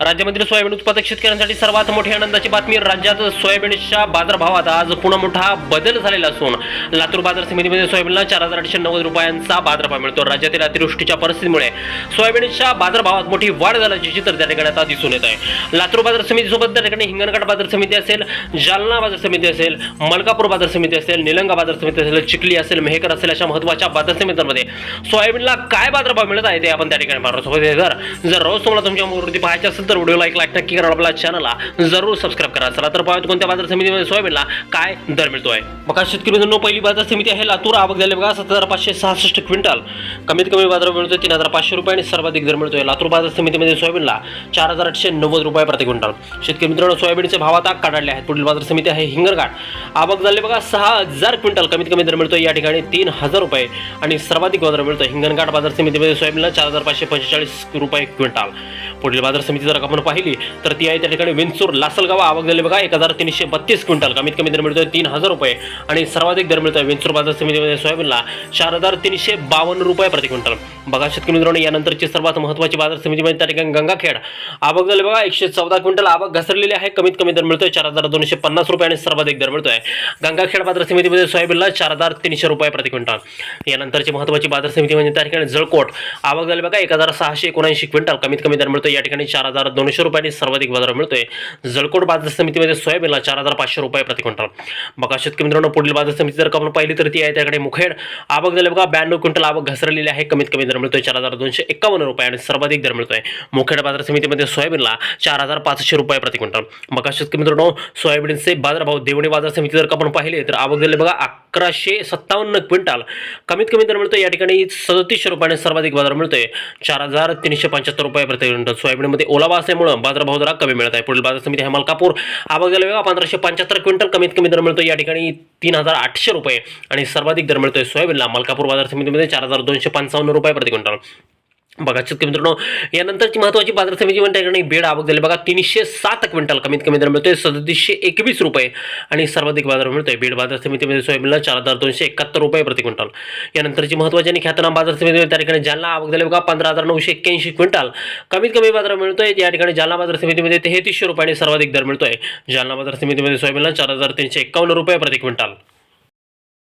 राज्यामधील सोयाबीन उत्पादक शेतकऱ्यांसाठी सर्वात मोठी आनंदाची बातमी राज्यात सोयाबीनच्या बाजारभावात आज पुन्हा मोठा बदल झालेला असून लातूर बाजार समितीमध्ये सोयाबीनला चार हजार आठशे नव्वद रुपयांचा बाजारभाव मिळतो. राज्यातील अतिवृष्टीच्या परिस्थितीमुळे सोयाबीनच्या बाजारभावात मोठी वाढ झाल्याचे चित्र त्या ठिकाणी आता दिसून येत आहे. लातूर बाजार समितीसोबत त्या ठिकाणी हिंगणघाट बाजार समिती असेल जालना बाजार समिती असेल मलकापूर बाजार समिती असेल निलंगा बाजार समिती असेल चिखली असेल मेहकर असेल अशा महत्त्वाच्या बाजार समित्यांमध्ये सोयाबीनला काय बाजारभाव मिळत आहे ते आपण त्या ठिकाणी पाहतो सोबत जर जर रोज तुम्हाला तुमच्या मूर्ती पाहायची असेल तर व्हिडिओला एक लाईक नक्की करा आपल्या चॅनलला जरूर सबस्क्राईब करा. चला तर पाहतो कोणत्या बाजार समितीमध्ये सोयाबीनला काय दर मिळतोय. बघा शेतकरी मित्रांनो पहिली बाजार समिती आहे लातूर. आवक झाले बघा सात हजार पाचशे सहासष्ट क्विंटल. कमीत कमी बाजार मिळतोय तीन हजार पाचशे रुपये आणि सर्वाधिक दर मिळतोय. लातूर बाजार समितीमध्ये सोयाबीनला चार हजार आठशे नव्वद रुपये प्रति क्विंटल. शेतकरी मित्रांनो सोयाबीनचे भाव आता काढले आहेत. पुढील बाजार समिती आहे हिंगरघाट आवक झाले बघा सहा हजार क्विंटल. कमीत कमी दर मिळतोय या ठिकाणी तीन हजार रुपये आणि सर्वाधिक बाजार मिळतोय. हिंगणघाट बाजार समितीमध्ये सोयाबीनला चार हजार पाचशे पंचेचाळीस रुपये क्विंटल. पुढील बाजार समिती जर आपण पाहिली तर ती आहे त्या ठिकाणी विंचूर लासलगाव आवक झाली बघा एक हजार तीनशे बत्तीस क्विंटल. कमीत कमी दर मिळतोय तीन हजार रुपये. आणि सर्वाधिक दर मिळतोय विंचूर बाजार समितीमध्ये सोयाबीनला चार हजार तीनशे बावन्न रुपये प्रति क्विंटल. बघा शेतकरी मित्रांनो यानंतरची सर्वात महत्त्वाची बाजार समिती म्हणजे त्या ठिकाणी गंगाखेड. आवक झाले बघा एकशे चौदा क्विंटल आवक घसरलेली आहे. कमीत कमी दर मिळतोय चार हजार दोनशे पन्नास रुपये आणि सर्वाधिक दर मिळतोय. गंगाखेड बाजार समितीमध्ये सोयाबीनला चार हजार तीनशे रुपये प्रति क्विंटल. यानंतरची महत्त्वाची बाजार समिती म्हणजे त्या ठिकाणी जळकोट. आवक झाली बघा एक हजार सहाशे एकोणऐंशी क्विंटल. कमीत कमी दर मिळतोय या ठिकाणी चार हजार दोनशे रुपये आणि सर्वाधिक बाजार मिळतोय. जळकोट बाजार समितीमध्ये सोयाबीनला चार हजार पाचशे रुपये प्रति क्विंटल. बघा शेतकरी मित्रांनो पुढील बाजार समिती जर का आपण पाहिली तर ती आहे त्याकडे मुखेड. आवक झाली बघा ब्याण्णव क्विंटल आवक घसरलेली आहे. कमीत कमी दर मिळतोय चार हजार दोनशे एकावन्न रुपये आणि सर्वाधिक दर मिळतोय. मुखेड बाजार समितीमध्ये सोयाबीनला चार हजार पाचशे रुपये प्रति क्विंटल. बघा शेतकरी मित्रांनो सोयाबीनचे बाजारभाव देवणी बाजार समिती जर का आपण पाहिले तर आवक झाले बघा अकराशे सत्तावन्न क्विंटल. कमीत कमी दर मिळतो या ठिकाणी सदतीसशे रुपयाने सर्वाधिक बाजार मिळतोय. चार हजार तीनशे पंच्याहत्तर रुपये प्रति क्विंटल. सोयाबीनमध्ये ओलावा असल्यामुळे बाजारभाव जरा कमी मिळत आहे. पुढील बाजार समिती आहे मलकापूर. आवक झाले पंधराशे पंच्याहत्तर क्विंटल कमीत कमी दर मिळतो या ठिकाणी तीन हजार आठशे रुपये आणि सर्वाधिक दर मिळतोय सोयाबीनला. मलकापूर बाजार समितीमध्ये चार हजार दोनशे पंचावन्न रुपये प्रति क्विंटल. बघा शेतकरी मित्रांनो यानंतरची महत्त्वाची बाजार समिती म्हणजे ठिकाणी बेड आवक झाली. बघा तीनशे सात क्विंटल कमीत कमी दर मिळतोय. सदतीसशे एकवीस रुपये आणि सर्वाधिक बाजार मिळतोय. बेड बाजार समितीमध्ये सोयाबीनला चार हजार दोनशे एकाहत्तर रुपये प्रति क्विंटल. यानंतरची महत्वाची आणि ख्यातनाम बाजार समितीमध्ये त्या ठिकाणी जालना आवक झाली बघा पंधरा हजार नऊशे एक्क्याऐंशी क्विंटल कमीत कमी बाजार मिळतोय. या ठिकाणी जालना बाजार समितीमध्ये तेहतीसशे रुपये आणि सर्वाधिक दर मिळतोय. जालना बाजार समितीमध्ये सोयाबीनला चार हजार तीनशे एकावन्न रुपये प्रति क्विंटल.